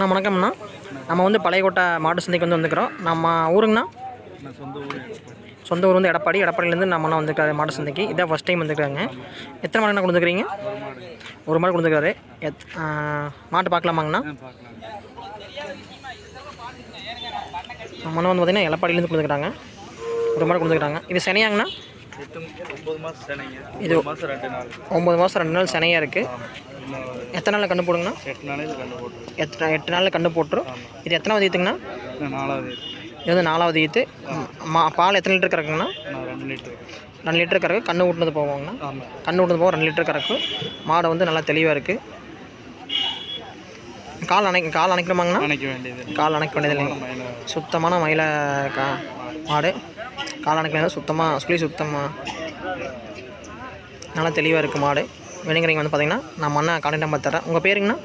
அண்ணா வணக்கம்ண்ணா நம்ம வந்து பழையகோட்டை மாட்டு சந்தைக்கு வந்து வந்துக்கிறோம் நம்ம ஊருங்கண்ணா? நான் சொந்த ஊர் சொந்த ஊர் வந்து எடப்பாடி. எடப்பாடியிலேருந்து நம்ம அண்ணா வந்துருக்காரு மாட்டு சந்தைக்கு. இதான் ஃபஸ்ட் டைம் வந்துருக்காங்க. எத்தனை மாடு என்ன கொடுத்துருக்கீங்க ஒரு மாடு கொடுத்துருக்காரு. எத் மாட்டு பார்க்கலாமாங்கண்ணா? பார்க்கலாம். நம்ம அண்ணா வந்து பார்த்திங்கன்னா எடப்பாடியிலேருந்து கொடுத்துருக்காங்க. ஒரு மாடு கொடுத்துருக்காங்க. இது சனியாங்கண்ணா? இது- ஒம்பது மாதம் ரெண்டு நாள். சனையாக இருக்குது எத்தனை நாளில் கண்டு போடுங்கண்ணா? எட்டு நாளையில் கண்டு போட்டுருக்கு எத்தனை எட்டு நாளில் கண்டு போட்டுரும். இது எத்தனாவது ஈத்துங்கண்ணா? நாலாவது இது வந்து நாலாவது ஈத்து. மா பால் எத்தனை லிட்டர் கறக்குங்கண்ணா? ரெண்டு லிட்டரு. ரெண்டு லிட்டர் கறக்கு. கண்ணு ஊட்டினது போவாங்கண்ணா. கண்ணு விட்டது போக ரெண்டு லிட்டர் கறக்கு. மாடு வந்து நல்லா தெளிவாக இருக்குது கால் அணைக்க கால் அணைக்கிறோமாங்கண்ணா நினைக்க வேண்டியது கால் அணைக்க வேண்டியது இல்லைங்க. சுத்தமான மயில. கா மாடு. கால் அணைக்கிறது சுத்தமாக சுழி சுத்தமாக நல்லா தெளிவாக இருக்குது மாடு. வேணுங்கிறீங்க வந்து பார்த்தீங்கன்னா நான் அண்ணா கான்டாக்ட் நம்பர் தரேன். உங்கள் பேருங்கண்ணா?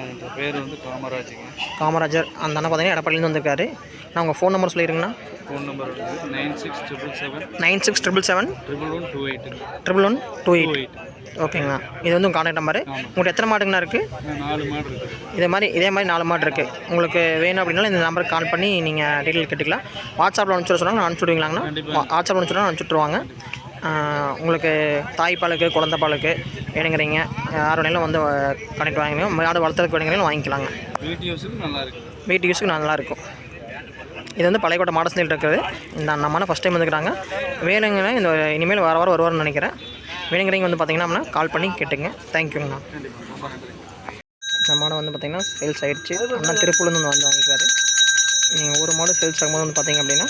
என் பேர் வந்து காமராஜுங்க. காமராஜர். அந்த அண்ணா பார்த்தீங்கன்னா எடப்பாடிலேருந்து வந்திருக்காரு. நான் உங்கள் phone number சொல்லிடுங்கண்ணா phone number nine six triple seven nine six triple seven triple one two எயிட்டுங்க triple one two eight eight ஓகேங்கண்ணா இது வந்து உங்கள் கான்டாக்ட் நம்பரு உங்கள்கிட்ட எத்தனை மாடுங்கண்ணா இருக்குது நாலு மாடு இருக்குது இதே மாதிரி இதே மாதிரி நாலு மாடு இருக்குது உங்களுக்கு வேணும் அப்படின்னாலும் இந்த நம்பருக்கு கால் பண்ணி நீங்கள் டீட்டெயில் கேட்டுக்கலாம். வாட்ஸ்அப்பில் அனுப்பிச்சு சொன்னாங்க அனுப்பிச்சு விடுவீங்களாங்கண்ணா? வாட்ஸ்அப்பில் அனுப்பிச்சு சொன்னால் அனுப்பிச்சுட்ருவாங்க உங்களுக்கு தாய்ப்பாலுக்கு குழந்தை பாலுக்கு வேணுங்கிறீங்க. யார் வேணாலும் வந்து கனெக்ட் வாங்கிக்கணும் மாடு வளர்த்துறதுக்கு வேணுங்கிறீங்க வாங்கிக்கலாங்க. வீட்டு யூஸுக்கு நல்லா வீட்டு யூஸுக்கு இருக்கும். இது வந்து பழையக்கோட்டை மாட சந்தையில் இருக்குது. இந்த அண்ணமான ஃபஸ்ட் டைம் வந்துக்கிறாங்க. வேணுங்கன்னா இந்த இனிமேல் வார வாரம் வருவார்னு நினைக்கிறேன். வேணுங்கிறீங்க வந்து பார்த்தீங்கன்னா கால் பண்ணி கேட்டுங்க. தேங்க்யூங்கண்ணா இந்த மாடை வந்து பார்த்தீங்கன்னா சேல்ஸ் ஆயிடுச்சு. அண்ணா திருப்பூர்லேருந்து வந்து வாங்கிக்கிறாரு. நீங்கள் ஒரு மாடு சேல்ஸ் ஆகும்போது வந்து பார்த்தீங்க அப்படின்னா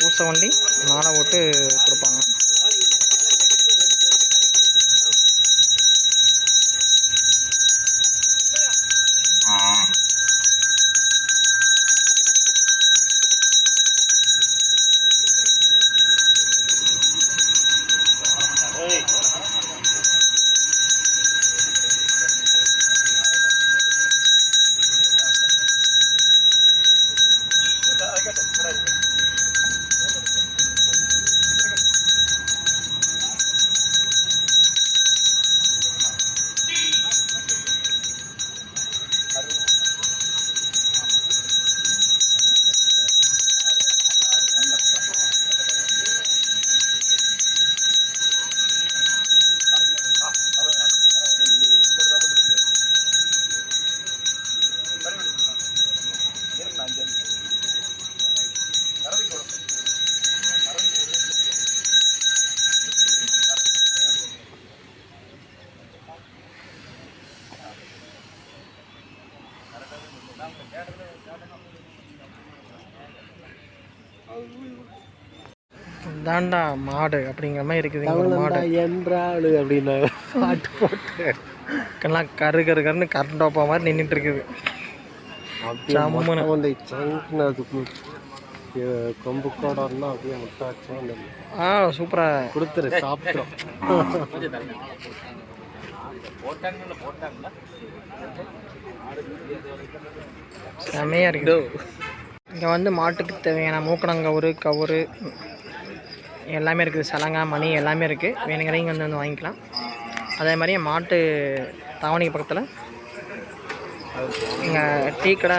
பூசை வண்டி மாலை போட்டு கொடுப்பாங்க. தாண்டா மாடு அப்படிங்கிற மாதிரி இருக்குது ஒரு மாடு. என்றாள் அப்படின்னு. பாட்டு போட்டு. எல்லாம் கரு கரு கருன்னு கரண்ட் டோப்பா மாதிரி நின்றுட்டு இருக்குது. அதுக்கு அஹ் கொம்பு கோடம்னா அப்படியே அந்த ஆ சூப்பராக கொடுத்துரு சாப்பிட்டோம் செமையாக இருக்குது. இங்கே வந்து மாட்டுக்கு தேவையான மூக்கணங்கவுரு கவுரு எல்லாமே இருக்குது. சலங்கா மணி எல்லாமே இருக்குது. வேணுங்கிறவங்க வந்து வந்து வாங்கிக்கலாம். அதே மாதிரி மாட்டு தாவணிக்கு பக்கத்தில் இங்கே டீ கடை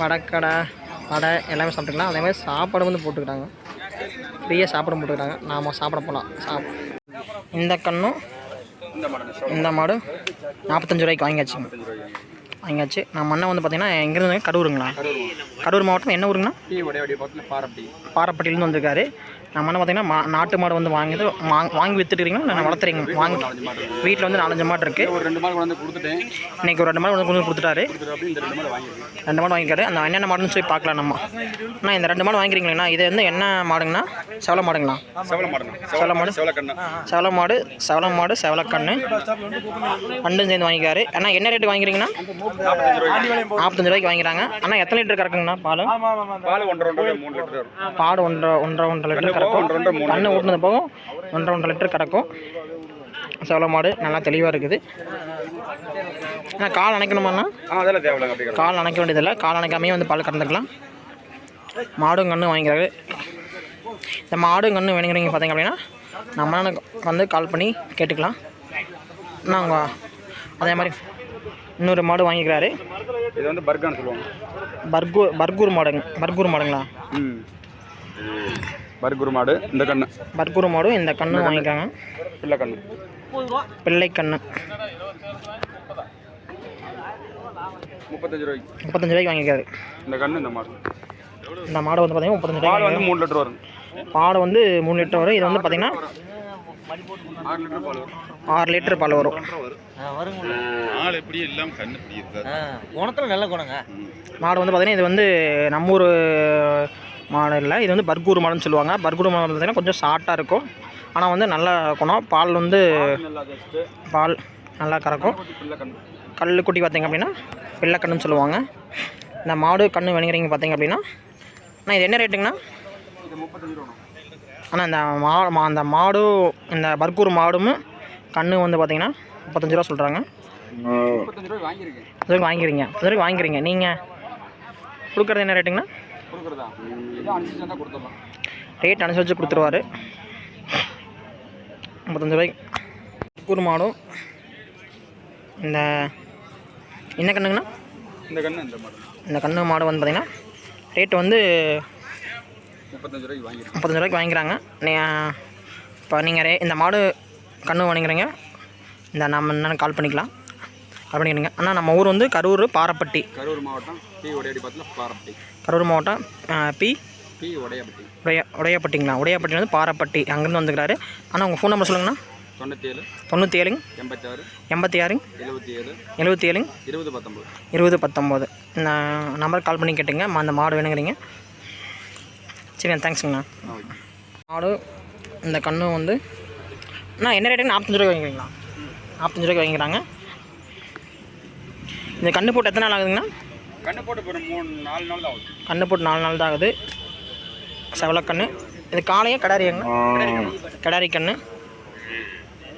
வடக்கடை வடை எல்லாமே சாப்பிட்டுக்கலாம். அதே மாதிரி சாப்பாடு வந்து போட்டுக்கிட்டாங்க. ஃப்ரீயாக சாப்பாடு போட்டுக்கிட்டாங்க. நாம் சாப்பிட போகலாம் சாப் இந்த கண்ணும் இந்த மாடு நாற்பத்தஞ்சு ரூபாய்க்கு வாங்கியாச்சுங்க வாங்கியாச்சு. நம்ம அண்ணன் வந்து பார்த்தீங்கன்னா எங்கேருந்து கடூருங்களா கடூர் மாவட்டம் என்ன ஊருங்கண்ணா? பாரப்பட்டியிலேருந்து வந்திருக்காரு. நம்ம என்ன பார்த்தீங்கன்னா மா நாட்டு மாடு வந்து வாங்கிட்டு வாங்க வாங்கி வித்துட்டுருக்கீங்களா? இல்லை வளர்த்துறீங்க வாங்கி வீட்டில் வந்து நாலஞ்சு மாடு இருக்குது ஒரு ரெண்டு மாடு வந்து கொடுத்துட்டேன். இன்னைக்கு ஒரு ரெண்டு மாடு வந்து கொண்டு வந்து கொடுத்துட்டாரு ரெண்டு மாடு மாடு வாங்கிக்காரு அந்த என்னென்ன மாடுன்னு சொல்லி பார்க்கலாம் நம்ம. அண்ணா இந்த ரெண்டு மாடு வாங்கிக்கிறீங்களா இது வந்து என்ன மாடுங்கண்ணா? செவல மாடுங்களா செவல மாடுங்க செவல மாடு. செவல மாடு செவல மாடு செவலக்கண்ணு ரெண்டும் சேர்ந்து வாங்கிக்காரு அண்ணா என்ன ரேட்டு வாங்கிக்கிறீங்கன்னா நாற்பத்தஞ்சு ரூபாய்க்கு வாங்கிக்கிறாங்க அண்ணா எத்தனை லிட்டர் கறக்குங்கண்ணா பால்? பால் ஒன்றரை பாடு ஒன்றரை ஒன்றரை ஒன்றரை லிட்டர் கறக்கும் கண்ணு ஊட்டினது போகும் ஒன்றரை ஒன்றரை லிட்டர் கறக்கும் செவல மாடு நல்லா தெளிவாக இருக்குது. அண்ணா கால் அணைக்கணுமாண்ணா? அதெல்லாம் அப்படி கால் அணைக்க வேண்டியதில்லை. கால் அணைக்காமையே வந்து பால் கறந்துக்கலாம். மாடும் கன்று வாங்கிக்கிறாரு. இந்த மாடும் கன்று வேணுங்கிறீங்க பார்த்தீங்க அப்படின்னா நம்ம அண்ணனுக்கு வந்து கால் பண்ணி கேட்டுக்கலாம். நாங்கள் அதே மாதிரி இன்னொரு மாடு வாங்கிக்கிறாரு. இது வந்து பர்கான்னு சொல்லுவாங்க. பர்கூர் பர்கூர் மாடுங்க பர்கூர் மாடுங்களா? ம். பர்கூர் மாடு இந்த கண்ணு. பர்கூர் மாடும் இந்த கண்ணு. வாங்கிக்காங்க. பிள்ளை கண்ணு. பிள்ளை கண்ணு. முப்பத்தஞ்சு ரூபாய்க்கு. முப்பத்தஞ்சு ரூபாய்க்கு வாங்கிக்கிறாரு இந்த கண்ணு இந்த மாடு. இந்த மாடு வந்து பார்த்தீங்கன்னா முப்பத்தஞ்சு பால் ரூபாய் வந்து மூணு லிட்டர் வரும். பால் வந்து மூணு லிட்டர் வரும். இது வந்து பார்த்தீங்கன்னா ஆறு லிட்டர் பால் வரும். ஆறு லிட்டர் பால் வரும். ஆள் எப்படி இல்லாமல் கண்ணு இப்படி இருக்காது குணத்தில் நல்ல குணங்க. மாடு வந்து பார்த்தீங்கன்னா இது வந்து நம்ம ஊர் மாடு இல்லை இது வந்து பர்கூர் மாடுன்னு சொல்லுவாங்க. பர்கூர் மாடு பார்த்தீங்கன்னா கொஞ்சம் ஷார்ட்டாக இருக்கும். ஆனால் வந்து நல்ல குணம் பால் வந்து பால் நல்லா கறக்கும். கல் குட்டி பார்த்தீங்க அப்படின்னா வெள்ளைக்கண்ணுன்னு சொல்லுவாங்க. இந்த மாடு கண்ணு வணிகரிங்க பார்த்தீங்க அப்படின்னா அண்ணா இது என்ன ரேட்டுங்கண்ணா? ஆனால் இந்த மா அந்த மாடும் இந்த பர்கூர் மாடும் கண்ணு வந்து பார்த்தீங்கன்னா முப்பத்தஞ்சு ரூபா சொல்கிறாங்க அதுக்கு வாங்கிக்கிறீங்க அதுக்கு வாங்கிக்கிறீங்க நீங்கள் கொடுக்குறது என்ன ரேட்டுங்கண்ணா? கொடுக்குறதா? ஏதோ அனுப்பிச்சு தான் கொடுத்துடலாம். ரேட் அனுசரித்து கொடுத்துருவாரு. முப்பத்தஞ்சு ரூபாய்க்கு. பர்கூர் மாடும் இந்த என்ன கண்ணுங்கண்ணா? இந்த கண்ணு இந்த மாடு. இந்த கண்ணு மாடு வந்து பார்த்தீங்கன்னா ரேட்டு வந்து முப்பத்தஞ்சு ரூபாய்க்கு வாங்கியிருக்கேன் முப்பத்தஞ்சு ரூபாய்க்கு வாங்கிக்கிறாங்க. நீ இப்போ நீங்கள் ரே இந்த மாடு கண்ணு வாங்கிக்கிறீங்க. இந்த நம்ம என்னென்னு கால் பண்ணிக்கலாம். கால் பண்ணிக்கிறீங்க அண்ணா நம்ம ஊர் வந்து கரூர் பாரப்பட்டி. கரூர் மாவட்டம் பி உடையாடி பாரப்பட்டி. கரூர் மாவட்டம் பி? பி உடையாப்பட்டி. உடைய உடையப்பட்டிங்களா? உடையப்பட்டி வந்து பாரப்பட்டி அங்கேருந்து வந்துக்கிறாரு. அண்ணா உங்கள் ஃபோன் நம்பர் சொல்லுங்கண்ணா. தொண்ணூற்றி ஏழு தொண்ணூற்றி ஏழுங்க எண்பத்தாறு. எண்பத்தி ஆறுங்க எழுபத்தி ஏழு எழுபத்தி ஏழுங்க இருபது பத்தொம்பது. இருபது பத்தொம்போது. இந்த நம்பர் கால் பண்ணி கேட்டுங்க. அந்த மாடு வேணுங்கிறீங்க. சரிண்ணா தேங்க்ஸுங்கண்ணா மாடு இந்த கண்ணு வந்து அண்ணா என்ன ரேட்டுங்க நாற்பத்தஞ்சு ரூபாய் வாங்கிக்கிறீங்களா? நாற்பத்தஞ்சு ரூபாய்க்கு வாங்கிக்கிறாங்க. இந்த கண்ணு போட்டு எத்தனை நாள் ஆகுதுங்கண்ணா? கண்ணு போட்டு மூணு நாலு நாள் தான் ஆகுது. கண்ணு போட்டு நாலு நாள் தான் ஆகுது. செவலக்கண்ணு. இது காளையா கடாரியாங்க கடாரி கண்ணு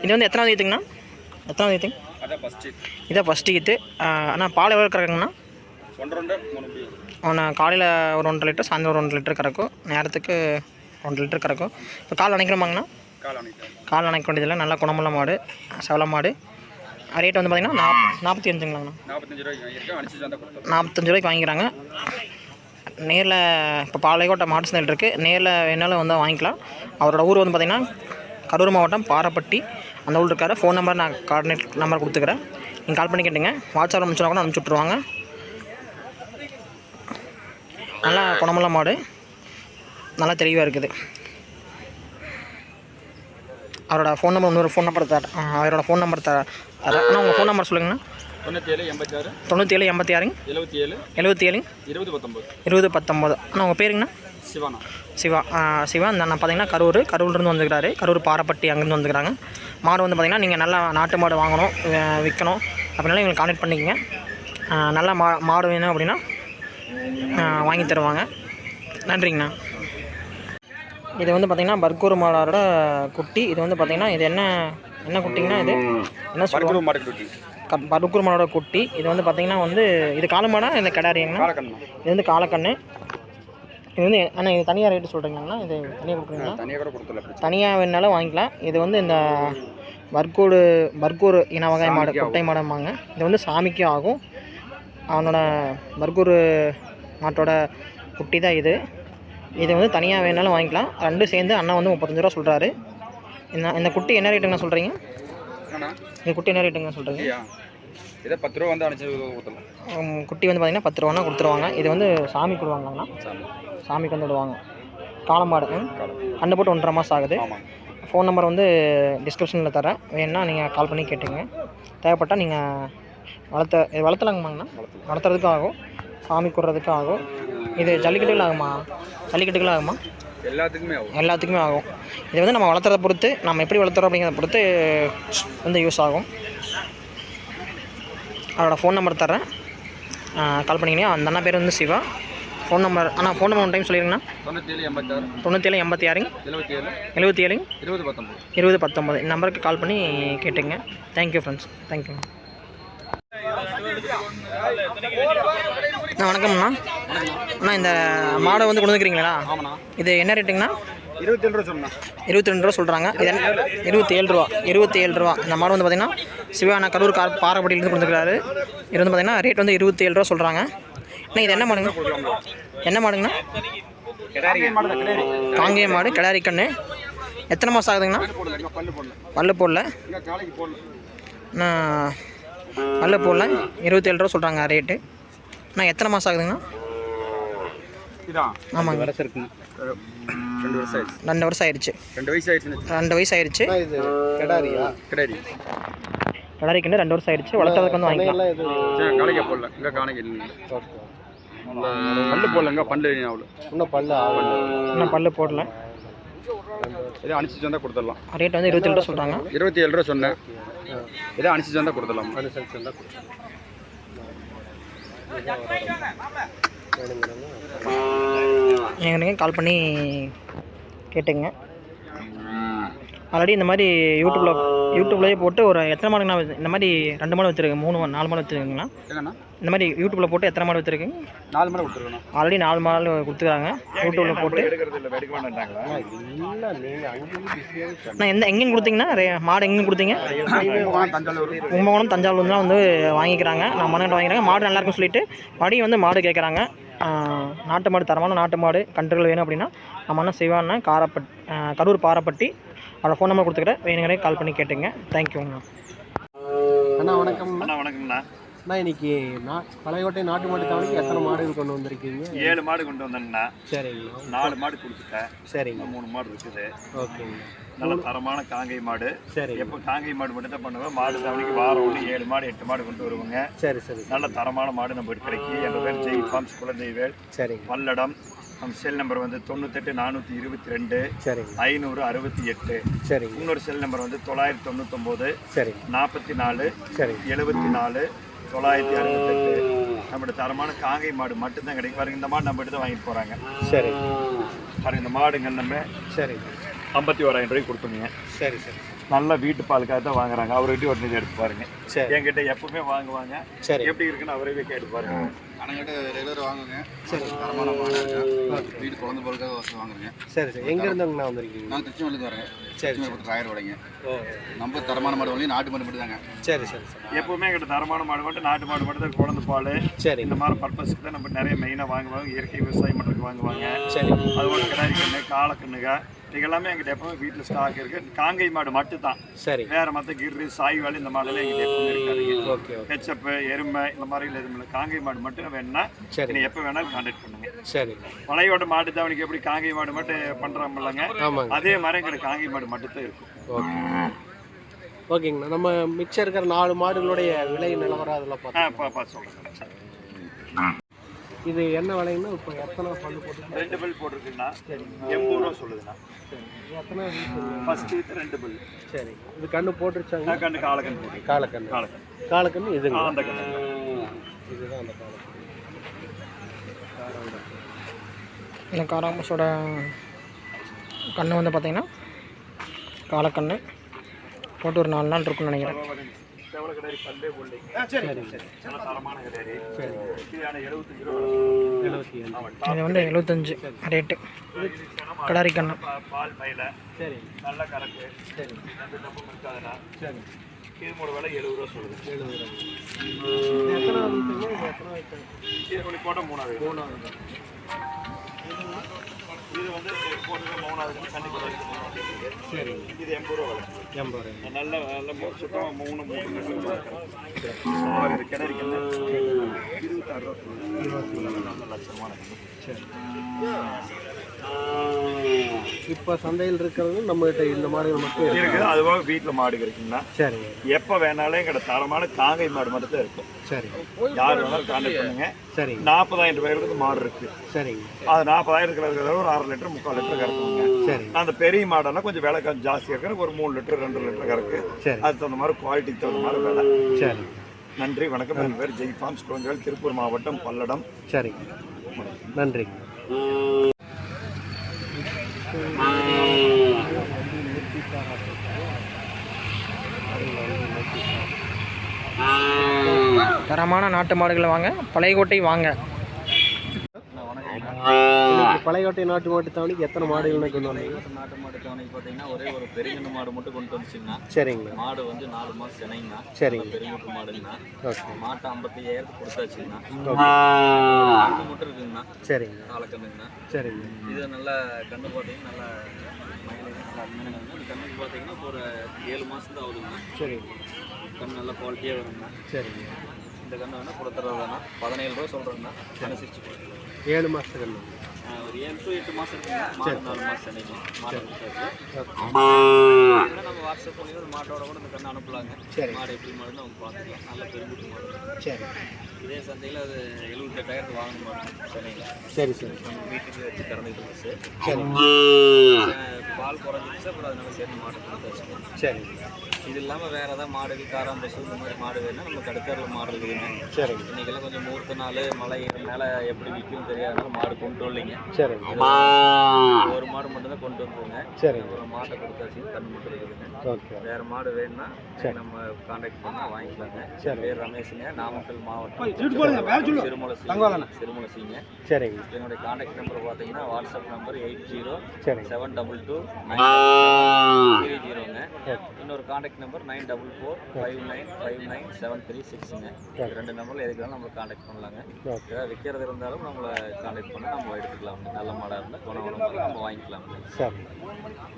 இது வந்து எத்தனாவது ஈத்துங்கண்ணா? எத்தனாவது ஈத்துங்க? இதான் ஃபஸ்ட்டு ஈத்து. அண்ணா பால் எவ்வளோ கறக்குங்கண்ணா? ஒன்று காலையில் ஒரு ஒன்றரை லிட்டர் சாயந்தரம் ஒரு ஒன்றரை லிட்டர் கறக்கும். நேரத்துக்கு ஒன்றரை லிட்டர் கறக்கும். இப்போ கால் அணைக்கிறோமாங்கண்ணா அணைக்கிட்டாங்க கால் அணைக்க வேண்டியதில்லை. நல்ல குணமுள்ள மாடு செவல மாடு. ரேட் வந்து பார்த்திங்கன்னா நாப் நாற்பத்தி அஞ்சுங்களாங்கண்ணா நாற்பத்தஞ்சு ரூபாய்க்கு நாற்பத்தஞ்சு வாங்கிக்கிறாங்க. நேரில் இப்போ பாளையக்கோட்டை மாட்டு சந்தையில் இருக்குது நேரில் வேணாலும் வந்து வாங்கிக்கலாம். அவரோட ஊர் வந்து பார்த்திங்கன்னா கரூர் மாவட்டம் பாரப்பட்டி. அந்த ஊர் இருக்கார். ஃபோன் நம்பர் நான் கார்டினேட் நம்பர் கொடுத்துக்கிறேன். நீங்கள் கால் பண்ணி கேட்டுங்க. வாட்ஸ்அப்பில் அனுப்பிச்சுனா கூட அனுப்பிச்சி விட்ருவாங்க நல்லா குணமுள்ள மாடு. நல்லா தெளிவாக இருக்குது. அவரோட ஃபோன் நம்பர் இன்னொரு ஃபோன் நம்பர் தர அவரோட ஃபோன் நம்பர் தர ஆனால் உங்கள் ஃபோன் நம்பர் சொல்லுங்கண்ணா. தொண்ணூற்றி ஏழு எண்பத்தாறு. தொண்ணூற்றி ஏழு எண்பத்தி ஆறுங்க எழுபத்தி ஏழு எழுபத்தி ஏழுங்க இருபது பத்தொம்பது. இருபது பத்தொம்போது. அண்ணா உங்கள் பேருங்கண்ணா? சிவானா. சிவா சிவா இந்த அண்ணா பார்த்தீங்கன்னா கரூர். கரூர்லேருந்து வந்துக்கிறாரு கரூர் பாரப்பட்டி அங்கேருந்து வந்துக்கிறாங்க மாடு வந்து பார்த்தீங்கன்னா நீங்கள் நல்லா நாட்டு மாடு வாங்கணும் விற்கணும் அப்படின்னாலும் எங்களுக்கு கான்டெக்ட் பண்ணிக்கங்க. நல்ல மா மாடு வேணும் அப்படின்னா வாங்கி தருவாங்க. நன்றிங்கண்ணா. இது வந்து பார்த்திங்கன்னா பர்கூர் மாடோட குட்டி. இது வந்து பார்த்திங்கன்னா இது என்ன என்ன குட்டிங்கன்னா இது? என்ன சொல்லுவாங்க? பர்கூர் மாடோட குட்டி. இது வந்து பார்த்திங்கன்னா வந்து இது காளை மாடா இந்த கிடாரிங்கண்ணா இது வந்து காலக்கண்ணு. இது வந்து அண்ணா இது தனியாக ரேட்டு சொல்கிறீங்களா இது தனியாக கொடுக்குறீங்களா? தனியாக கூட கொடுத்துல தனியாக வேணாலும் வாங்கிக்கலாம். இது வந்து இந்த பர்கூர் பர்கூர் இன வகை மாடு சாமிக்கு குட்டை மாடும்பாங்க இது வந்து சாமிக்கும் ஆகும். அவனோட பர்கூர் மாட்டோட குட்டி தான் இது. இது வந்து தனியாக வேணாலும் வாங்கிக்கலாம். ரெண்டும் சேர்ந்து அண்ணா வந்து முப்பத்தஞ்சு ரூபா சொல்கிறாரு இந்த இந்த குட்டி என்ன ரேட்டுங்க சொல்கிறீங்க இந்த குட்டி என்ன ரேட்டுங்க சொல்கிறீங்க இதை பத்து ரூபா வந்து அனுப்பிச்சு கொடுத்துடலாம். குட்டி வந்து பார்த்திங்கன்னா பத்து ரூபானா கொடுத்துருவாங்க. இது வந்து சாமி கொடுவாங்களாண்ணா சாமி. சாமிக்கு வந்து விடுவாங்க. காளமாடு ம். காலம் கண்டு போட்டு ஒன்றரை மாதம் ஆகுது. ஃபோன் நம்பர் வந்து டிஸ்கிரிப்ஷனில் தரேன். வேணுன்னா நீங்கள் கால் பண்ணி கேட்டுங்க தேவைப்பட்டால் நீங்கள் வளர்த்த இது வளர்த்தலாங்கம்மாங்கண்ணா. வளர்த்துறதுக்கும் ஆகும். சாமி கூடுறதுக்கு ஆகும். இது ஜல்லிக்கட்டுகள் ஆகுமா ஜல்லிக்கட்டுகள் ஆகுமா எல்லாத்துக்குமே ஆகும். எல்லாத்துக்குமே ஆகும். இது வந்து நம்ம வளர்த்துறத பொறுத்து நம்ம எப்படி வளர்த்துறோம் அப்படிங்கிறத பொறுத்து வந்து யூஸ் ஆகும். அவரோட ஃபோன் நம்பர் தரேன் கால் பண்ணிங்கன்னா அந்த அண்ணா பேர் வந்து சிவா. ஃபோன் நம்பர் அண்ணா ஃபோன் நம்பர் ஒன் டைம் சொல்லிடுங்கண்ணா. தொண்ணூற்றி ஏழு எண்பத்தாறு. தொண்ணூற்றேழு எண்பத்தி ஆறுங்க எழுபத்தி ஏழு எழுபத்தி ஏழுங்க இருபது பத்தொம்பது. இருபது பத்தொம்பது. இந்த நம்பருக்கு கால் பண்ணி கேட்டுங்க. தேங்க்யூ ஃப்ரெண்ட்ஸ் தேங்க்யூ அண்ணா வணக்கம்ண்ணா. அண்ணா இந்த மாடை வந்து கொண்டு வந்துக்கிறீங்களா? இது என்ன ரேட்டுங்கண்ணா? இருபத்தி ரூபா சொன்னா இருபத்தி ரெண்டு ரூபா சொல்கிறாங்க இது என்ன? இருபத்தி ஏழு ரூபா. இருபத்தி ஏழு ரூபா. இந்த மாடு வந்து பார்த்திங்கன்னா சிவானா கரூர் கார் பாறைப்பட்டியிலேருந்து கொடுத்துருக்காரு இது வந்து பார்த்தீங்கன்னா ரேட் வந்து இருபத்தி ஏழு ரூபா சொல்கிறாங்க அண்ணா இது என்ன மாடுங்க என்ன மாடுங்கண்ணா? காங்கேய மாடு கிடாரி. கண்ணு. எத்தனை மாதம் ஆகுதுங்கண்ணா? பல்லு போடல பல்லு போடல. இருபத்தி ஏழு ரூபா சொல்கிறாங்க ரேட்டு அண்ணா எத்தனை மாதம் ஆகுதுங்கண்ணா? ஆமாங்க. ரெண்டு வருஷம் ஆயிடுச்சு. ரெண்டு வருஷம் ஆயிடுச்சு. ரெண்டு வயசு ஆயிடுச்சுன்னு ரெண்டு வயசு ஆயிடுச்சு. இது கிடாரியா? கிடாரி. கண்ணு ரெண்டு வருஷம் ஆயிடுச்சு. வளர்த்ததுக்கு வந்து வாங்கிக்கலாம். காலைக்கு போடல. இங்கே காணைக்கு இல்லை பல்லு போடல இங்கே பல்லு அவ்வளோ இன்னும் பல்லு ஆகல. இன்னும் பல்லு போடல. இதே அனுப்பிச்சு வந்தால் கொடுத்துடலாம். ரேட் வந்து இருபத்தி ரூபா சொல்கிறாங்க இருபத்தி ஏழு ரூபா சொன்னேன். இதே அனுப்பிச்சு வந்தால் கொடுத்துடலாம்? அனுசரிச்சு இருந்தால் நீங்கள் கால் பண்ணி கேட்டுங்க. ஆல்ரெடி இந்த மாதிரி யூடியூப்பில் யூடியூப்லேயே போட்டு ஒரு எத்தனை மாடுங்கண்ணா இந்த மாதிரி ரெண்டு மாடு வச்சுருக்கேன். மூணு நாலு மாடு வச்சுருக்கீங்களா? ஏங்கண்ணா இந்த மாதிரி யூடியூப்பில் போட்டு எத்தனை மாடு வச்சுருக்கீங்க? நாலு மணி கொடுத்துருக்கணும் ஆல்ரெடி நாலு மாடு கொடுத்துருக்காங்க. யூடியூப்பில் போட்டு. நான் எந்த எங்கேயும் கொடுத்தீங்கன்னா ரே- மாடு எங்கேயும் கொடுத்தீங்க? தஞ்சாவூர். கும்பகோணம் தஞ்சாவூர் தான் வந்து வாங்கிக்கிறாங்க. நான் மண்ணு வாங்கிக்கிறாங்க மாடு நல்லா இருக்குன்னு சொல்லிட்டு மறுபடியும் வந்து மாடு கேட்குறாங்க நாட்டு மாடு தரமான நாட்டு மாடு கன்றுகள் வேணும் அப்படின்னா நம்ம அண்ணன் சிவாண்ணா காரப்பட் கரூர் பாரப்பட்டி அவரோட ஃபோன் நம்பர் கொடுத்துக்கிறேன். வேணுங்கிறே கால் பண்ணி கேட்டுங்க. தேங்க்யூங்கண்ணா அண்ணா. வணக்கம் அண்ணா. வணக்கம்ண்ணா. அண்ணா இன்னைக்கு நா பழையோட்டை நாட்டு மாட்டு தவணைக்கு எத்தனை மாடுகள் கொண்டு வந்திருக்கீங்க? ஏழு மாடு கொண்டு வந்தேங்கண்ணா சரிங்கண்ணா நாலு மாடு கொடுத்துட்டேன். சரிங்க. மூணு மாடு இருக்குது. ஓகேங்கண்ணா நல்ல தரமான காங்கை மாடு. சரிங்க. எப்போ காங்கை மாடு மட்டும் தான் பண்ணுவேன் மாடு தவணைக்கு வாரம் ஒன்று ஏழு மாடு எட்டு மாடு கொண்டு வருவாங்க. சரி சரி நல்ல தரமான மாடு நம்ம கிடைக்கி. என் பேர் ஜெய் ஃபார்ம்ஸ் குழந்தைவேல் சரிங்க. பல்லடம் நம்ம செல் நம்பர் வந்து தொண்ணூத்தெட்டு நானூற்றி இருபத்தி ரெண்டு சரிங்க. ஐநூறு அறுபத்தி எட்டு சரிங்க. இன்னொரு செல் நம்பர் வந்து தொள்ளாயிரத்தி தொண்ணூத்தொம்போது சரிங்க. நாற்பத்தி நாலு சரிங்க. எழுபத்தி நாலு தொள்ளாயிரத்தி அறுபத்தெட்டு. நம்மளோட தரமான காங்கை மாடு மட்டும்தான் கிடைக்கும். பாருங்க இந்த மாடு நம்ம தான் வாங்கிட்டு போகிறாங்க சரிங்க. பாருங்க இந்த மாடுங்க நம்ம சரிங்க. ஐம்பத்தி ஓராயிரம் ரூபாய்க்கு கொடுத்துங்க சரி சரி. நல்ல வீட்டு பாலுக்காக தான் வாங்குறாங்க. அவர்கிட்ட ஒரு நிதி எடுத்து பாருங்க. சரி. என்கிட்ட எப்பவுமே வாங்குவாங்க. சரி. எப்படி இருக்குன்னு அவரவே கேட்டு பாருங்க. அணைக்கிட்ட ரெகுலர் வாங்குங்க. தரமான மாடு இருக்கு வீடு குழந்தை பொருளுக்காக வருஷம் வாங்குறேங்க சரி சரி. எங்க இருந்தவங்கண்ணா வந்திருக்கீங்க? நான் திருச்செங்கோலுக்கு வரேன். சரி ராயர் வடைங்க நம்ம தரமான மாடு ஒன்லி நாட்டு மாடு மட்டும் தாங்க சரி சரி சரி. எப்பவுமே எங்கிட்ட தரமான மாடு மட்டும் நாட்டு மாடு மட்டும் தான் குழந்தை பால். சரி. இந்த மாதிரி பர்பஸ்க்கு தான் நம்ம நிறைய மெயினாக வாங்குவாங்க. இயற்கை விவசாயம் பண்ணுறதுக்கு வாங்குவாங்க. சரி. அதோட கிடாரி கண்ணு காலக்கண்ணுக இது எல்லாமே எங்கிட்ட எப்பவுமே வீட்டில் ஸ்டாக் இருக்கு. காங்கை மாடு மட்டும் தான் சரி. வேற மற்ற கிர்ரு சாய்வால் இந்த மாடெல்லாம் எங்கிட்ட எப்பவுமே கெச்சப்பு எருமை இந்த மாதிரி எதுவும் இல்லை. காங்கை மாடு மட்டும் வேணும்னா சரி. நீ எப்போ வேணாலும் கான்டாக்ட் பண்ணுங்க. சரி. மலையோட மாட்டு தாவணிக்கு எப்படி காங்கை மாடு மட்டும் பண்ணுறோம்லங்க அதே மாதிரி எங்களுக்கு காங்கை மாடு மட்டும் தான் இருக்கும். ஓகே. ஓகேங்கண்ணா நம்ம மிச்சம் இருக்கிற நாலு மாடுகளுடைய விலை நிலவரம் அதெல்லாம் பார்த்து சொல்லுங்கள் இது என்ன விலைங்கன்னா இப்போ எத்தனை பல்லு போட்டு ரெண்டு பில் போட்டிருக்குன்னா எண்பது ரூபா சொல்லுதுண்ணா. எத்தனை? ஃபர்ஸ்ட் வித் ரெண்டு பில். சரி. இது கண்ணு போட்டுருச்சாங்க? கண்ணு காலக்கண்ணு போட்டு காலக்கண்ணு. காலக்கண்ணு. காலக்கண்ணு ஆ, இதுங்க அந்த கண்ணு. இதுதான் அந்த காலக்கண்ணு. இந்த காராம்பஸோட கண்ணு வந்து பார்த்தீங்கன்னா காலக்கண்ணு. போட்டு ஒரு நாலு நாள் இருக்கும்னு நினைக்கிறேன். செவல கடாரி பல்லே போடலைங்க. சரி. நல்ல தரமான கடாரி சரி. எழுபத்தஞ்சு ரூபா. இது வந்து எழுபத்தஞ்சு ரேட்டு. கிடாரி கண்ணு. பால் பையில. சரி. நல்ல கறக்கு. சரி. தப்பும் இருக்காதுண்ணா சரி. கீழ்மோட விலை எழுபது ரூபா சொல்லுது. எழுபது. இது எத்தனை மூணாவது. மூணாவது இது வந்து போட்டு மூணாவது கூட சரி இது எண்பது ரூபா எண்பது ரூபாய் நல்ல நல்ல மூணு சுத்தம் மூணு மூணு கண்ணு இருபத்தாறு ரூபா. நல்ல லட்சமான சரி இப்போ சந்தையில் இருக்கிறது நம்மகிட்ட இந்த மாடுகள் மட்டும் இருக்கு. இருக்குது அதுவாக வீட்டில் மாடு இருக்குங்கண்ணா சரிங்க எப்போ வேணாலும் எங்கள்ட தரமான காங்கை மாடு மட்டும் தான் இருக்கும். சரி. யார் வேணாலும் கான்டாக்ட் பண்ணுங்க. சரிங்க நாற்பதாயிரம் ரூபாய்க்கு மாடு இருக்கு. சரிங்க அது நாற்பதாயிரம் இருக்கிறது ஒரு அரை லிட்டர் முக்கால் லிட்டர் கறக்குங்க. சரிங்க அந்த பெரிய மாடெல்லாம் கொஞ்சம் விலை கொஞ்சம் ஜாஸ்தியாக இருக்கிற ஒரு மூணு லிட்டர் ரெண்டு லிட்டர் கறக்கு. சரி. அதுக்கு தகுந்த மாதிரி குவாலிட்டிக்கு தகுந்த மாதிரி விலை. சரி. நன்றி வணக்கம். என் பேர் ஜெய் ஃபார்ம்ஸ். குழந்தைகள் திருப்பூர் மாவட்டம் பல்லடம். சரிங்க நன்றிங்க தரமான நாட்டு மாடுகளை வாங்க பழையகோட்டை வாங்க. பழையோட்டை நாட்டு மாட்டு தாவணிக்கு எத்தனை மாடுகள் கொண்டு வந்தீங்க நாட்டு மாட்டு தவணைக்கு பார்த்தீங்கன்னா ஒரே ஒரு பெருங்கண்ணு மாடு மட்டும் கொண்டு வந்துச்சுங்கண்ணா. சரிங்கண்ணா. மாடு வந்து நாலு மாதம் சினைங்கண்ணா. சரிங்க. பெருங்கூட்டு மாடுங்கண்ணா. ஓகே. மாட்டை ஐம்பத்தி ஐயாயிரத்துக்கு கொடுத்தாச்சுங்கண்ணா கண்ணு மட்டும் இருக்குங்கண்ணா. சரிங்க. காலக்கண்ணுங்கண்ணா. சரிங்க. இது நல்லா கண்ணு பார்த்தீங்கன்னா நல்லா கண்ணுக்கு பார்த்தீங்கன்னா ஒரு ஏழு மாதம் தான் ஆகுதுங்கண்ணா. சரிங்க. கண்ணு நல்லா குவாலிட்டியாக வருங்கண்ணா சரிங்க. இந்த கண்ணு வேணால் கொடுத்துறதுண்ணா பதினேழு ரூபா சொல்கிறேங்கண்ணா கண்ணு சிரிச்சு ஏழு மாதத்து கண்ணு ஒரு ஏழு டு எட்டு மாதம் மாடு நாலு மாதம் சினைங்க மாடு கொடுத்தாச்சு நம்ம வாட்ஸ்அப் பண்ணி ஒரு மாட்டோட கூட இந்த கண்ணை அனுப்பலாங்க சரி. மாடு எப்படி மாடுன்னு அவங்க பார்த்துக்கலாம் நல்ல பெருங்குட்டு மாடு சரி இதே சந்தையில் அது எழுபத்தெட்டாயிரத்து வாங்கணும் மாடு சென்னையில் சரி சரி நம்ம வீட்டுக்கு வச்சு கறந்துட்டு இருந்துச்சு சரி பால் குறைஞ்சிருச்சு அப்புறம் அதனால சேர்த்து மாடு கொடுத்தாச்சு சரிங்க இது இல்லாமல் வேறு ஏதாவது மாடுகள் காராம்பசு இந்த மாதிரி மாடு வேணும்னா நம்ம கடுத்தரில் மாடு இருக்குதுங்க சரிங்க. இன்றைக்கெல்லாம் கொஞ்சம் முகூர்த்த நாள் மழை ஏறனால எப்படி விற்கும் தெரியாதனால மாடு கொண்டு வரலைங்க. சரிங்க. ஒரு மாடு மட்டும் தான் கொண்டு வந்துருங்க சரிங்க. அப்புறம் மாட்டை கொடுத்தாச்சு கண் மட்டும் இருக்குதுங்க. ஓகே. வேற மாடு வேணும்னா சரி. நம்ம காண்டாக்ட் பண்ணா வாங்கிக்கலாங்க. சரி. பேர் ரமேஷுங்க நாமக்கல் மாவட்டம். சிறுமலை சிறுமலசிங்க சரிங்க. என்னுடைய காண்டாக்ட் நம்பர் பார்த்தீங்கன்னா வாட்ஸ்அப் நம்பர் எயிட் ஜீரோ சரிங்க. செவன் டபுள் டூ த்ரீ ஜீரோங்க இன்னொரு contact number nine double four five nine five nine seven three சிக்ஸுங்க ரெண்டு நம்பரில் எதுக்கு நம்மளை காண்டாக்ட் பண்ணலாங்க? ஏதாவது விற்கிறது இருந்தாலும் நம்மளை காண்டாக்ட் பண்ணால் நம்ம எடுத்துக்கலாமுங்க நல்ல மாடாக இருந்தால் குணவனம் இருந்தால் நம்ம வாங்கிக்கலாமுங்க. சரி.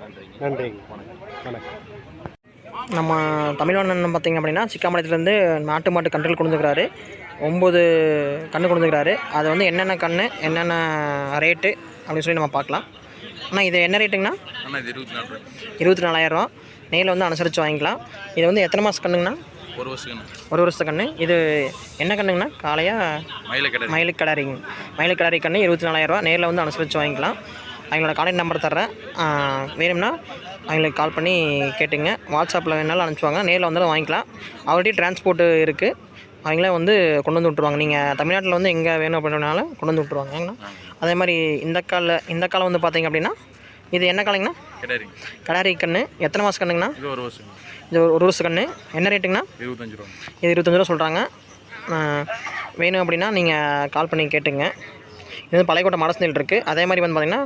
நன்றிங்க. நன்றிங்க. வணக்கம். வணக்கம். நம்ம தமிழ்வாணன் பார்த்தீங்க அப்படின்னா சிக்காமலத்துலேருந்து நாட்டு மாட்டு கன்றுகள் கொண்டு வந்துக்கிறாரு. ஒம்பது கன்று கொண்டு வந்துக்கிறாரு. அது வந்து என்னென்ன கன்று என்னென்ன ரேட்டு அப்படின்னு சொல்லி நம்ம பார்க்கலாம். அண்ணா இது என்ன ரேட்டுங்கண்ணா இது இருபத்தி நாலு இருபத்தி நாலாயிரரூவா நேரில் வந்து அனுசரித்து வாங்கிக்கலாம். இது வந்து எத்தனை மாதம் கண்ணுங்கண்ணா? ஒரு வருஷம் ஒரு வருஷத்து கன்று இது என்ன கண்ணுங்கண்ணா? காலையா மயில கடை மயிலுக்கு கிடாரிங்க மயிலுக்கு கிடாரி கன்று இருபத்தி நாலாயிரரூவா நேரில் வந்து அனுசரித்து வாங்கிக்கலாம். அவங்களோட கான்டாக்ட் நம்பர் தர்றேன். வேணும்னா அவங்களுக்கு கால் பண்ணி கேட்டுங்க. வாட்ஸ்அப்பில் வேணாலும் அனுப்பிச்சுவாங்க. நேரில் வந்தாலும் வாங்கிக்கலாம். ஆல்ரெடி டிரான்ஸ்போர்ட்டு இருக்குது அவங்களே வந்து கொண்டு வந்து விட்ருவாங்க நீங்கள் தமிழ்நாட்டில் வந்து எங்கே வேணும் அப்படின்னாலும் கொண்டு வந்து விட்ருவாங்க அதே மாதிரி இந்த காலில் இந்த காலம் வந்து பார்த்தீங்க அப்படின்னா இது என்ன காலைங்கண்ணா கிடையாதுங்க கிடாரி கன்று எத்தனை மாதம் கண்ணுங்கண்ணா? இது ஒரு வருஷம். இது ஒரு வருஷம் கன்று என்ன ரேட்டுங்கண்ணா? இருபத்தஞ்சு ரூபா. இது இருபத்தஞ்சு ரூபா சொல்கிறாங்க வேணும் அப்படின்னா நீங்கள் கால் பண்ணி கேட்டுங்க. இது வந்து பழையக்கோட்டை மடசனில் இருக்குது அதே மாதிரி வந்து பார்த்திங்கன்னா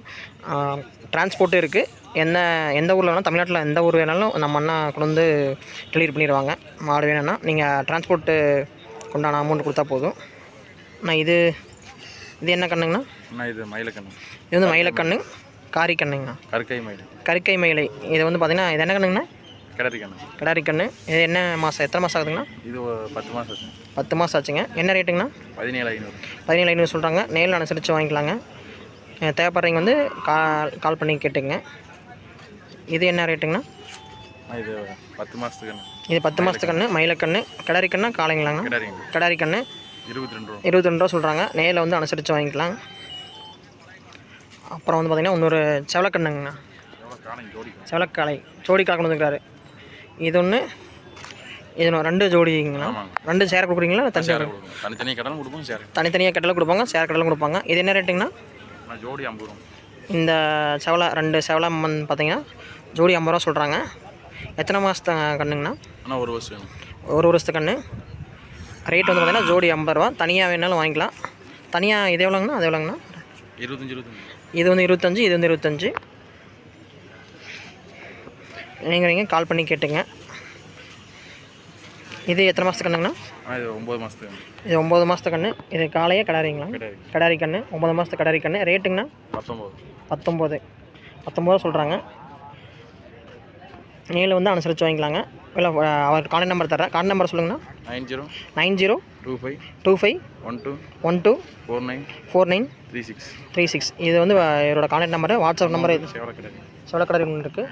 டிரான்ஸ்போர்ட்டும் இருக்குது எந்த எந்த ஊரில் வேணாலும் தமிழ்நாட்டில் எந்த ஊர் வேணாலும் நம்ம அண்ணா கொண்டு வந்து டெலிவரி பண்ணிடுவாங்க மாடு வேணும்னா நீங்கள் டிரான்ஸ்போர்ட்டு உண்டான அமௌண்ட் கொடுத்தா போதும். நான் இது இது என்ன கண்ணுங்கண்ணா? இது மயிலக்கண்ணு. இது வந்து மயிலக்கண்ணு. காரி கண்ணுங்கண்ணா கற்கை மயில். கருக்கை மயிலை. இது வந்து பார்த்திங்கன்னா இது என்ன கண்ணுங்கண்ணா? கிடரி கண்ணு. கிடாரி கண்ணு. இது என்ன மாதம் எத்தனை மாதம் ஆகுதுங்கண்ணா? இது பத்து மாதம் ஆச்சு. பத்து மாதம் ஆச்சுங்க. என்ன ரேட்டுங்கண்ணா? பதினேழு ஐநூறு. பதினேழு ஐநூறு சொல்கிறாங்க நேரில் அனுசரித்து வாங்கிக்கலாங்க. தேவைப்படுறவங்க வந்து கால் கால் பண்ணி கேட்டுங்க இது என்ன ரேட்டுங்கண்ணா? இது பத்து மாதத்துக்கு இது பத்து மாதத்து கன்று மயிலக்கண்ணு. கிடாரி கண்ணா? காளைங்களாங்க கிடாரிங்க கிடாரி கண்ணு. இருபத்தி ரெண்டு ரூபா. இருபத்தி ரெண்டு ரூபா சொல்கிறாங்க நேரில் வந்து அனுசரித்து வாங்கிக்கலாம் அப்புறம் வந்து பார்த்திங்கன்னா இன்னொரு செவலக்கண்ணுங்கண்ணா. காணும் ஜோடி கால் கொண்டு வந்துருக்காரு இது ஒன்று இது ரெண்டு ஜோடிங்கண்ணா. ஆமாங்க. ரெண்டு சேர் கொடுக்குறீங்களா? தனி தனித்தனியாக கடலும் கொடுப்போம் சேரை தனித்தனியாக கட்டலை கொடுப்பாங்க சேர் கட்டலும் கொடுப்பாங்க. இது என்ன ரேட்டுங்கண்ணா? ஜோடி ஐம்பது ரூபா. இந்த செவலை ரெண்டு செவலை வந்து பார்த்தீங்கன்னா ஜோடி ஐம்பது ரூபா சொல்கிறாங்க எத்தனை மாதத்து கண்ணுங்கண்ணா? ஒரு வருஷம் ஒரு வருஷத்து கன்று ரேட் வந்து பார்த்தீங்கன்னா ஜோடி ஐம்பது ரூபா. தனியாக வேணாலும் வாங்கிக்கலாம். தனியாக இது எவ்வளோங்கண்ணா? அது எவ்வளோங்கண்ணா? இருபத்தஞ்சு இருபத்தஞ்சு. இது வந்து இருபத்தஞ்சி இது வந்து இருபத்தஞ்சி. நீங்கள் நீங்கள் கால் பண்ணி கேட்டுங்க. இது எத்தனை மாதத்து கண்ணுங்கண்ணா? இது ஒம்பது மாதத்துக்கு கண்ணு. இது ஒம்பது மாதத்து கன்று இது காலையே கடாரிங்களா? கிடாரி. கன்று ஒம்பது மாதத்து கடாரி கன்று ரேட்டுங்கண்ணா? பத்தொம்பது பத்தொம்போது பத்தொம்போது சொல்கிறாங்க நேரில் வந்து அனுசரித்து வாங்கிக்கலாங்க. இல்லை அவர் கான்டாக்ட் நம்பர் தரேன் கான்டாக்ட் நம்பர் சொல்லுங்கண்ணா. Nine zero nine zero two five two five one two one two four nine four nine three six three six இது வந்து இவரோட கான்டாக்ட் நம்பரு வாட்ஸ்அப் நம்பர் இது சேவலை கிடாரி சோழக்கடை ஒன்று இருக்குது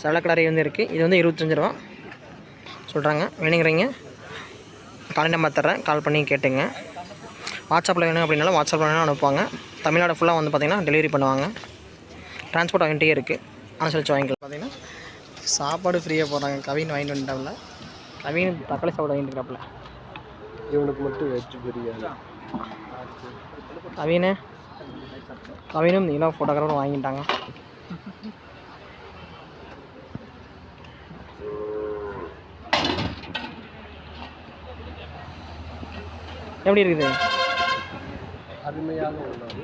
சவளக்கடாரி வந்து இருக்குது இது வந்து இருபத்தஞ்சி ரூபா. சொல்கிறாங்க வேணுங்கிறீங்க. கான்டாக்ட் நம்பர் தர்றேன். கால் பண்ணி கேட்டுங்க. வாட்ஸ்அப்பில் வேணும் அப்படின்னாலும் வாட்ஸ்அப்பில் வேணும் அனுப்புவாங்க. தமிழ்நாடு ஃபுல்லாக வந்து பார்த்திங்கன்னா டெலிவரி பண்ணுவாங்க. டிரான்ஸ்போர்ட் வாங்கிட்டே இருக்குது அனுசரித்து வாங்கிக்கலாம். பார்த்தீங்கன்னா சாப்பாடு ஃப்ரீயாக போடுறாங்க. கவின் வாங்கிட்டு வந்துட்டாப்ல. நவீன் தக்காளி சாப்பிட வேண்டியிருக்கிறாப்புல. இவனுக்கு மட்டும் வெஜ் பிரியாணி. நவீனு நவீனும் நீனா ஃபோட்டோகிராஃபர் வாங்கிட்டாங்க. எப்படி இருக்குது? அருமையாக உள்ளது.